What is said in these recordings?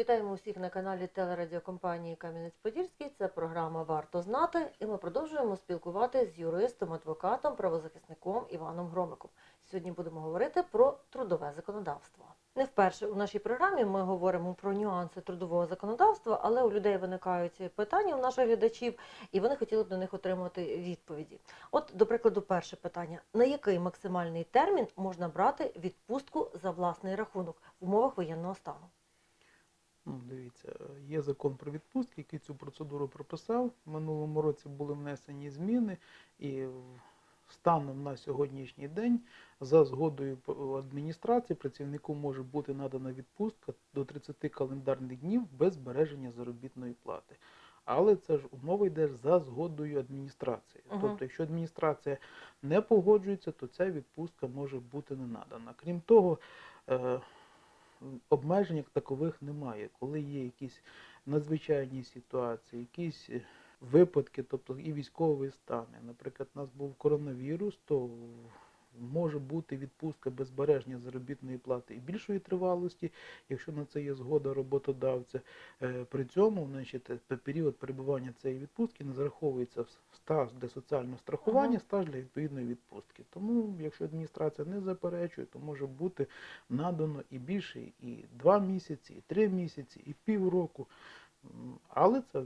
Вітаємо усіх на каналі телерадіокомпанії Кам'янець-Подільський. Це програма Варто знати. І ми продовжуємо спілкувати з юристом, адвокатом, правозахисником Іваном Громиком. Сьогодні будемо говорити про трудове законодавство. Не вперше у нашій програмі ми говоримо про нюанси трудового законодавства, але у людей виникають питання у наших глядачів, і вони хотіли б на них отримати відповіді. От, до прикладу, перше питання: на який максимальний термін можна брати відпустку за власний рахунок в умовах воєнного стану? Ну, дивіться, є закон про відпустки, який цю процедуру прописав. В минулому році були внесені зміни, і станом на сьогоднішній день за згодою адміністрації працівнику може бути надана відпустка до 30 календарних днів без збереження заробітної плати. Але це ж умова йде за згодою адміністрації. Мгм. Тобто, якщо адміністрація не погоджується, то ця відпустка може бути не надана. Крім того, е, обмежень такових немає. Коли є якісь надзвичайні ситуації, якісь е, випадки, тобто і військові стани. Наприклад, у нас був коронавірус, то може бути відпустка без збереження заробітної плати і більшої тривалості, якщо на це є згода роботодавця. Е, При цьому, значить, період перебування цієї відпустки не зараховується в стаж для соціального страхування, Ага. стаж для відповідної відпустки. Тому, якщо адміністрація не заперечує, то може бути надано і більше, і два місяці, і три місяці, і півроку. Але це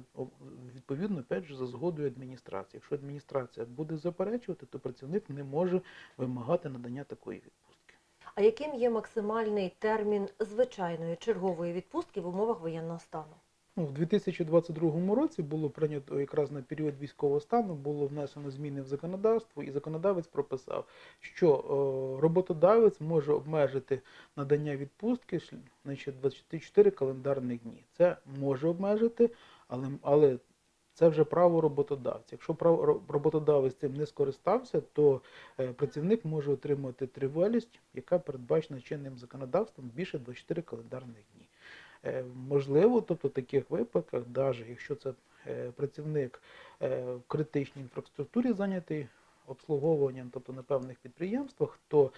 відповідно опять же, за згодою адміністрації. Якщо адміністрація буде заперечувати, то працівник не може вимагати надання такої відпустки. А яким є максимальний термін звичайної чергової відпустки в умовах воєнного стану? Ну, в 2022 році було прийнято якраз на період військового стану було внесено зміни в законодавство, і законодавець прописав, що е, роботодавець може обмежити надання відпустки значить, 24 календарних дні. Це може обмежити, але, але це вже право роботодавця. Якщо право роботодавець цим не скористався, то е, працівник може отримати тривалість, яка передбачена чинним законодавством більше 24 календарних дні. Е, Можливо, тобто в таких випадках, навіть якщо це е, працівник е, в критичній інфраструктурі зайнятий обслуговуванням, тобто на певних підприємствах, то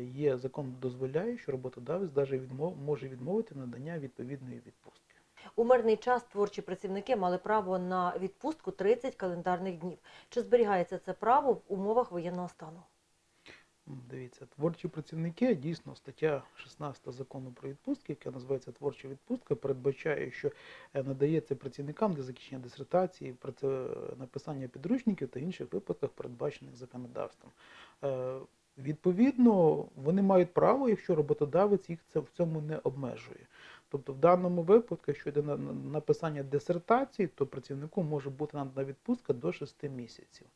є закон дозволяє, що роботодавець навіть відмов, може відмовити надання відповідної відпустки. У мирний час творчі працівники мали право на відпустку 30 календарних днів. Чи зберігається це право в умовах воєнного стану? Дивіться, творчі працівники, дійсно, стаття 16 закону про відпустки, яка називається творча відпустка, передбачає, що е, надається працівникам для закінчення дисертації, написання підручників та інших випадках, передбачених законодавством. Е, Відповідно, вони мають право, якщо роботодавець їх це в цьому не обмежує. Тобто, в даному випадку, якщо йде на- написання дисертації, то працівнику може бути надана відпустка до 6 місяців.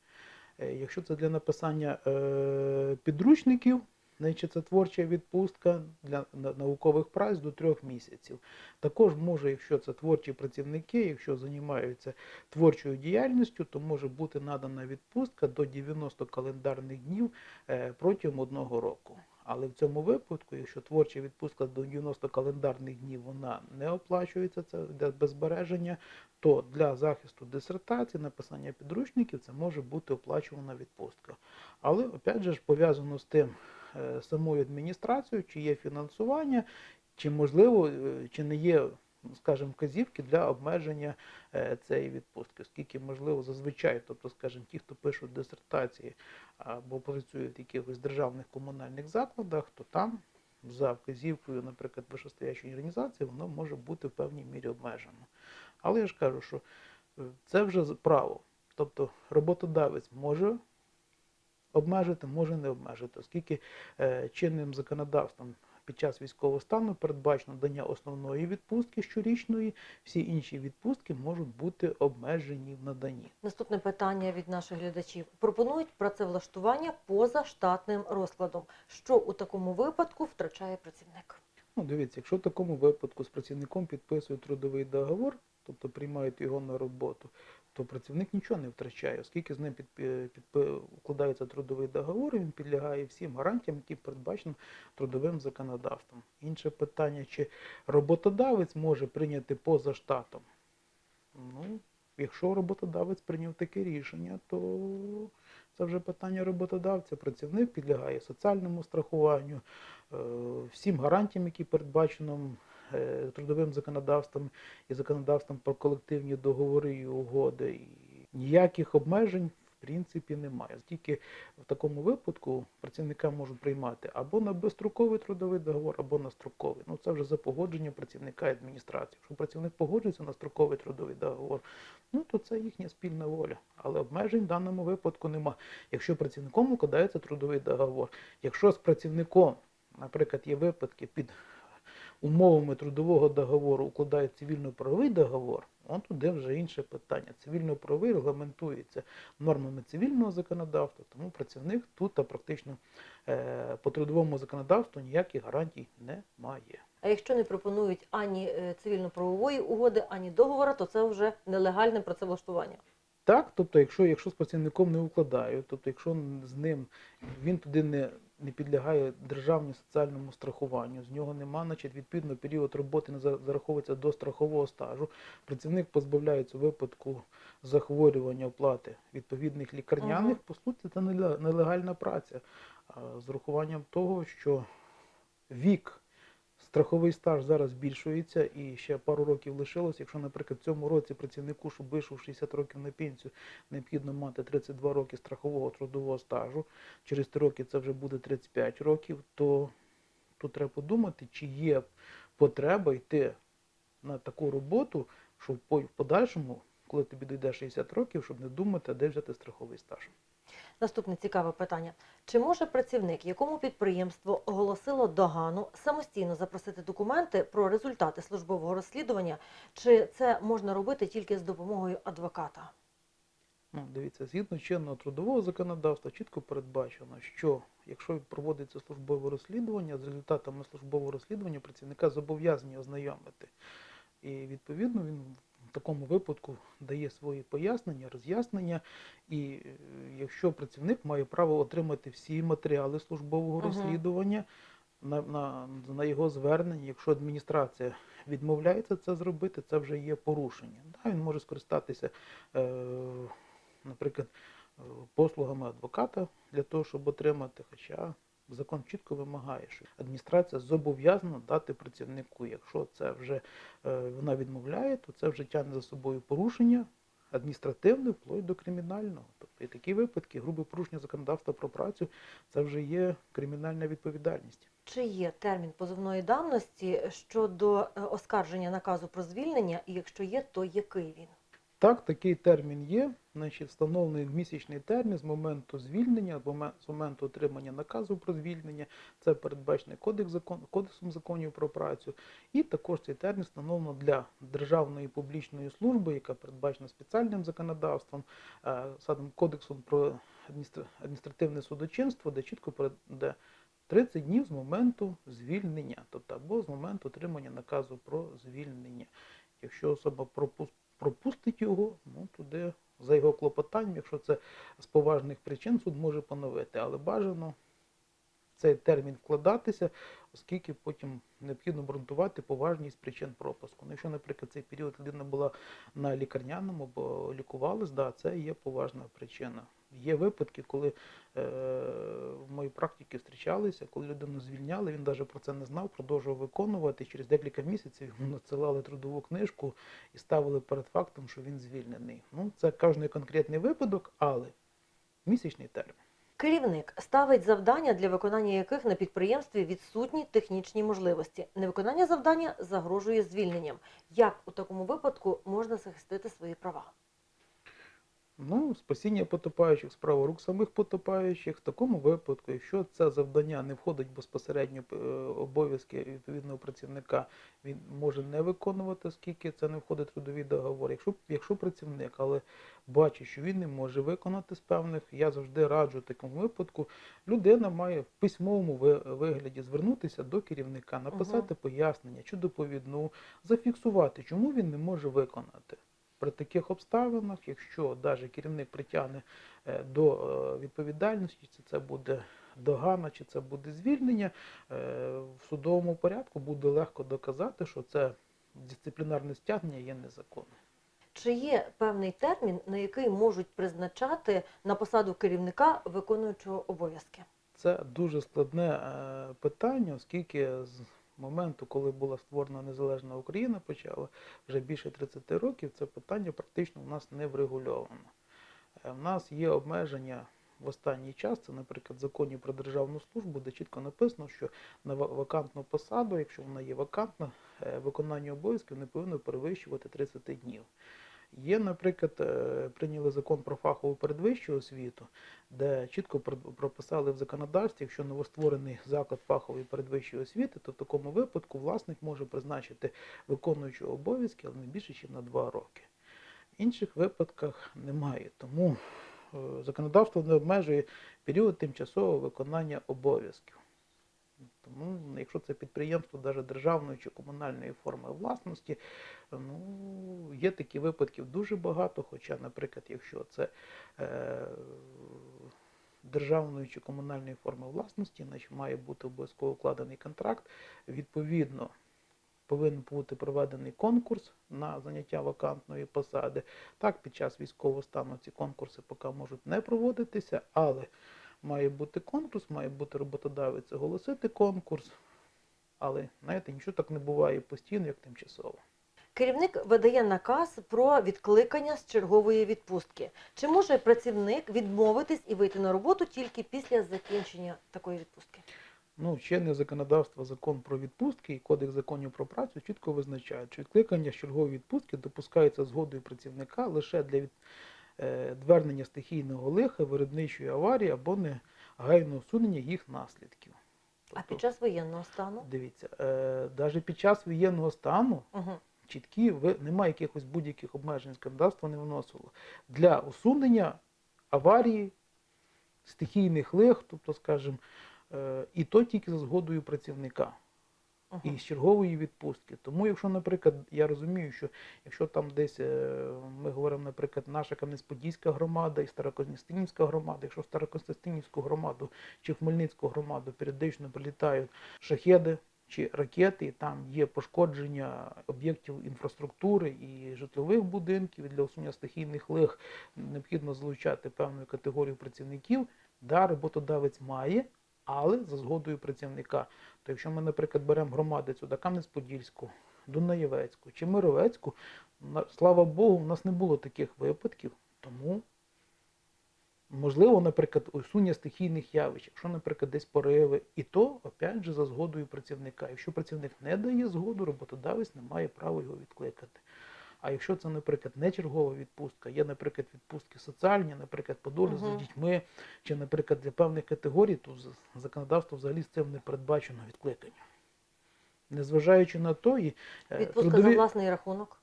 Е, Якщо це для написання е, підручників, значить це творча відпустка для наукових праць до трьох місяців. Також може, якщо це творчі працівники, якщо займаються творчою діяльністю, то може бути надана відпустка до 90 календарних днів е, протягом одного року. Але в цьому випадку, якщо творча відпустка до 90 календарних днів вона не оплачується, це йде без збереження, то для захисту дисертації, написання підручників, це може бути оплачувана відпустка. Але опять же пов'язано з тим е, самою адміністрацією, чи є фінансування, чи можливо, е, чи не є, скажімо, вказівки для обмеження е, цієї відпустки, оскільки можливо зазвичай, тобто, скажімо, ті, хто пишуть дисертації або працюють в якихось державних комунальних закладах, то там за вказівкою, наприклад, вищестоячої організації, воно може бути в певній мірі обмежено. Але я ж кажу, що е, це вже право. Тобто роботодавець може обмежити, може не обмежити, оскільки е, чинним законодавством під час військового стану передбачено дання основної відпустки щорічної, всі інші відпустки можуть бути обмежені в наданні. Наступне питання від наших глядачів. Пропонують працевлаштування поза штатним розкладом. Що у такому випадку втрачає працівник? Ну, дивіться, якщо в такому випадку з працівником підписують трудовий договор, тобто приймають його на роботу, то працівник нічого не втрачає, оскільки з ним підпи- підпи- укладається трудовий договор, він підлягає всім гарантіям, які передбачені трудовим законодавством. Інше питання, чи роботодавець може прийняти поза штатом. Ну, якщо роботодавець прийняв таке рішення, то це вже питання роботодавця. Працівник підлягає соціальному страхуванню, е, всім гарантіям, які передбачено е, трудовим законодавством і законодавством про колективні договори і угоди. І ніяких обмежень в принципі немає. Тільки в такому випадку працівника можуть приймати або на безстроковий трудовий договор, або на строковий. Ну це вже за погодженням працівника адміністрації. Якщо працівник погоджується на строковий трудовий договор, ну то це їхня спільна воля. Але обмежень в даному випадку нема. Якщо працівником укладається трудовий договор, якщо з працівником, наприклад, є випадки під умовами трудового договору укладають цивільно-правовий договор, он туди вже інше питання. Цивільно-правовий регламентується нормами цивільного законодавства, тому працівник тут та практично е, по трудовому законодавству ніяких гарантій не має. А якщо не пропонують ані е, цивільно-правової угоди, ані договора, то це вже нелегальне працевлаштування. Так, тобто, якщо, якщо з працівником не укладають, тобто, якщо з ним він туди не, не підлягає державному соціальному страхуванню, з нього нема, значить, відповідно, період роботи не за- зараховується до страхового стажу, працівник позбавляється випадку захворювання оплати відповідних лікарняних, Ага. по суті, це неле- нелегальна праця. З урахуванням того, що вік Страховий стаж зараз збільшується і ще пару років лишилось. Якщо, наприклад, в цьому році працівнику, щоб вийшов 60 років на пенсію, необхідно мати 32 роки страхового трудового стажу, через 3 роки це вже буде 35 років, то тут треба подумати, чи є потреба йти на таку роботу, що в подальшому, коли тобі дійде 60 років, щоб не думати, де взяти страховий стаж. Наступне цікаве питання: чи може працівник, якому підприємство оголосило догану, самостійно запросити документи про результати службового розслідування, чи це можна робити тільки з допомогою адвоката? Ну, дивіться, згідно чинного трудового законодавства чітко передбачено, що якщо проводиться службове розслідування, з результатами службового розслідування працівника зобов'язані ознайомити. І відповідно він такому випадку дає свої пояснення, роз'яснення. І е, якщо працівник має право отримати всі матеріали службового Мгм. розслідування на, на, на його звернення, якщо адміністрація відмовляється це зробити, це вже є порушення. Да, він може скористатися, е, наприклад, е, послугами адвоката для того, щоб отримати, хоча закон чітко вимагає, що адміністрація зобов'язана дати працівнику. Якщо це вже е, вона відмовляє, то це вже тягне за собою порушення адміністративне вплоть до кримінального. Тобто і такі випадки, грубе порушення законодавства про працю, це вже є кримінальна відповідальність. Чи є термін позовної давності щодо е, оскарження наказу про звільнення, і якщо є, то який він? Так, такий термін є. Значить, встановлений місячний термін з моменту звільнення, або з моменту отримання наказу про звільнення. Це передбачений кодекс закон, кодексом законів про працю. І також цей термін встановлено для державної публічної служби, яка передбачена спеціальним законодавством, е, самим кодексом про адміністративне судочинство, де чітко де 30 днів з моменту звільнення, тобто або з моменту отримання наказу про звільнення. Якщо особа пропус- пропустить його, ну туди за його клопотанням, якщо це з поважних причин, суд може поновити, але бажано в цей термін вкладатися, оскільки потім необхідно обґрунтувати поважність причин пропуску. Ну, якщо, наприклад, цей період людина була на лікарняному або лікувалась, да, це є поважна причина. Є випадки, коли е, в моїй практиці зустрічалися, коли людину звільняли, він навіть про це не знав, продовжував виконувати. Через декілька місяців йому надсилали трудову книжку і ставили перед фактом, що він звільнений. Ну, це кожний конкретний випадок, але місячний термін. Керівник ставить завдання, для виконання яких на підприємстві відсутні технічні можливості. Невиконання завдання загрожує звільненням. Як у такому випадку можна захистити свої права? Ну, спасіння потопаючих справа рук самих потопаючих. В такому випадку, якщо це завдання не входить безпосередньо е, обов'язки відповідного працівника, він може не виконувати, оскільки це не входить в трудовий договор. Якщо, якщо працівник, але бачить, що він не може виконати з певних, я завжди раджу в такому випадку, людина має в письмовому вигляді звернутися до керівника, написати пояснення чи доповідну, зафіксувати, чому він не може виконати. При таких обставинах, якщо навіть керівник притягне е, до е, відповідальності, чи це буде догана, чи це буде звільнення, е, в судовому порядку буде легко доказати, що це дисциплінарне стягнення є незаконним. Чи є певний термін, на який можуть призначати на посаду керівника виконуючого обов'язки? Це дуже складне питання, оскільки моменту, коли була створена незалежна Україна, почала вже більше 30 років, це питання практично у нас не врегульовано. У нас є обмеження в останній час, це, наприклад, в законі про державну службу, де чітко написано, що на вакантну посаду, якщо вона є вакантна, е, виконання обов'язків не повинно перевищувати 30 днів. Є, наприклад, е, прийняли закон про фахову передвищу освіту, де чітко прописали в законодавстві, якщо новостворений заклад фахової передвищої освіти, то в такому випадку власник може призначити виконуючого обов'язки, але не більше, ніж на 2 роки. В інших випадках немає. Тому е, законодавство не обмежує період тимчасового виконання обов'язків. Тому, якщо це підприємство навіть державної чи комунальної форми власності, ну, є такі випадків дуже багато. Хоча, наприклад, якщо це е, державної чи комунальної форми власності, значить має бути обов'язково укладений контракт. Відповідно, повинен бути проведений конкурс на заняття вакантної посади. Так, під час військового стану ці конкурси поки можуть не проводитися, але має бути конкурс, має бути роботодавець оголосити конкурс. Але, знаєте, нічого так не буває постійно, як тимчасово. Керівник видає наказ про відкликання з чергової відпустки. Чи може працівник відмовитись і вийти на роботу тільки після закінчення такої відпустки? Ну, чинне законодавство, закон про відпустки і кодекс законів про працю чітко визначають, що відкликання з чергової відпустки допускається згодою працівника лише для е, стихійного лиха, виробничої аварії або негайного усунення їх наслідків. А Тобто, під час воєнного стану? Дивіться, е, навіть під час воєнного стану Угу. чіткі, немає якихось будь-яких обмежень законодавство не вносило. Для усунення аварії, стихійних лих, тобто, скажімо, е, і то тільки за згодою працівника і з чергової відпустки. Тому, якщо, наприклад, я розумію, що якщо там десь е, ми говоримо, наприклад, наша Кам'янець-Подільська громада і Старокостянтинівська громада, якщо в Старокостянтинівську громаду чи в Хмельницьку громаду періодично прилітають шахеди чи ракети, і там є пошкодження об'єктів інфраструктури і житлових будинків, і для усунення стихійних лих необхідно залучати певну категорію працівників, да, роботодавець має, але за згодою працівника. То якщо ми, наприклад, беремо громади сюди Кам'янець-Подільську, Дунаєвецьку чи Мировецьку, слава Богу, в нас не було таких випадків, тому можливо, наприклад, усунення стихійних явищ, якщо, наприклад, десь пориви, і то, опять же, за згодою працівника. Якщо працівник не дає згоду, роботодавець не має права його відкликати. А якщо це, наприклад, не чергова відпустка, є, наприклад, відпустки соціальні, наприклад, по долі uh -huh. з дітьми, чи, наприклад, для певних категорій, то законодавство взагалі з цим не передбачено відкликання. Незважаючи на то, і відпустка Відпустка за власний рахунок.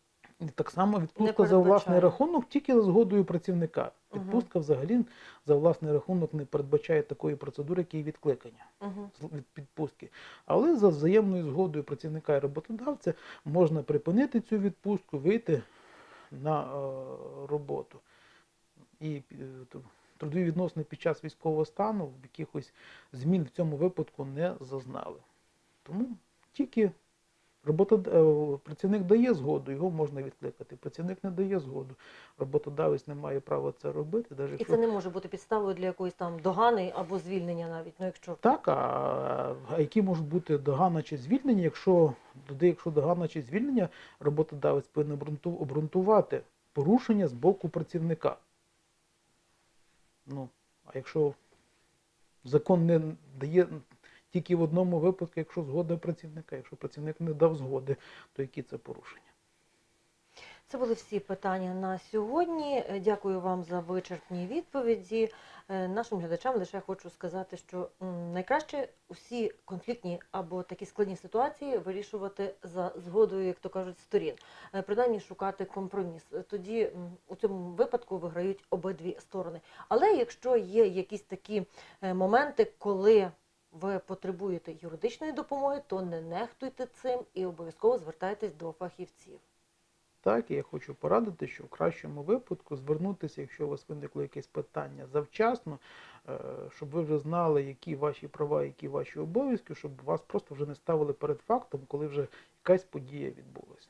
Так само відпустка за власний рахунок тільки за згодою працівника. Відпустка взагалі за власний рахунок не передбачає такої процедури, як і відкликання Угу. від відпустки. Але за взаємною згодою працівника і роботодавця можна припинити цю відпустку, вийти на е, роботу. І е, трудові відносини під час військового стану в якихось змін в цьому випадку не зазнали. Тому тільки роботод... е, працівник дає згоду, його можна відкликати. Працівник не дає згоду. Роботодавець не має права це робити. Навіть І це не може бути підставою для якоїсь там догани або звільнення навіть. Ну, якщо Так, а, а які можуть бути догана чи звільнення, якщо туди, якщо догана чи звільнення, роботодавець повинен обґрунту- обґрунтувати порушення з боку працівника. Ну, а якщо закон не дає тільки в одному випадку, якщо згода працівника, якщо працівник не дав згоди, то які це порушення? Це були всі питання на сьогодні. Е, Дякую вам за вичерпні відповіді. Е, Нашим глядачам лише хочу сказати, що найкраще усі конфліктні або такі складні ситуації вирішувати за згодою, як то кажуть, сторін. Е, Принаймні шукати компроміс. Тоді у цьому випадку виграють обидві сторони. Але якщо є якісь такі моменти, коли ви потребуєте юридичної допомоги, то не нехтуйте цим і обов'язково звертайтесь до фахівців. Так, і я хочу порадити, що в кращому випадку звернутися, якщо у вас виникло якесь питання завчасно, е, щоб ви вже знали, які ваші права, які ваші обов'язки, щоб вас просто вже не ставили перед фактом, коли вже якась подія відбулася.